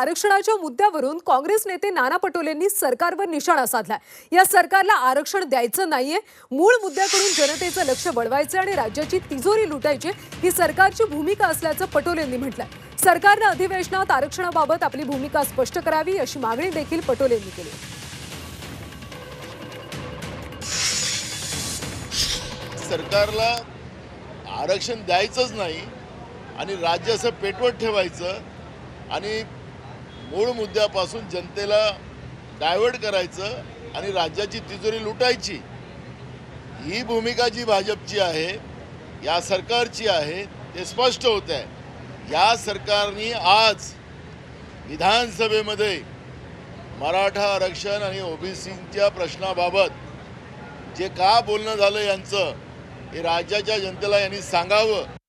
आरक्षणाच्या मुद्द्यावरून काँग्रेस नेते नाना पटोलेंनी सरकारवर निशाणा साधलाय. या सरकारला आरक्षण द्यायचं नाहीये. मूळ मुद्द्याकडून जनतेचं लक्ष वळवायचं आणि राज्याची तिजोरी लुटायची ही सरकारची भूमिका असल्याचं पटोलेंनी म्हटलंय. सरकारनं अधिवेशनात आरक्षणाबाबत आपली भूमिका स्पष्ट करावी अशी मागणी देखील पटोलेंनी केली. सरकारला आरक्षण द्यायचंच नाही आणि राज्य असं पेटवत ठेवायचं आणि मूळ मुद्द्यापासून जनतेला डायव्हर्ट करायचं आणि राज्याची तिजोरी लुटायची ही भूमिका जी भाजपची आहे या सरकारची आहे ते स्पष्ट होत आहे. या सरकारने आज विधानसभेमध्ये मराठा आरक्षण आणि ओबीसीच्या प्रश्नाबाबत जे का बोलणं झालं यांचं हे राज्याच्या जनतेला यांनी सांगावं.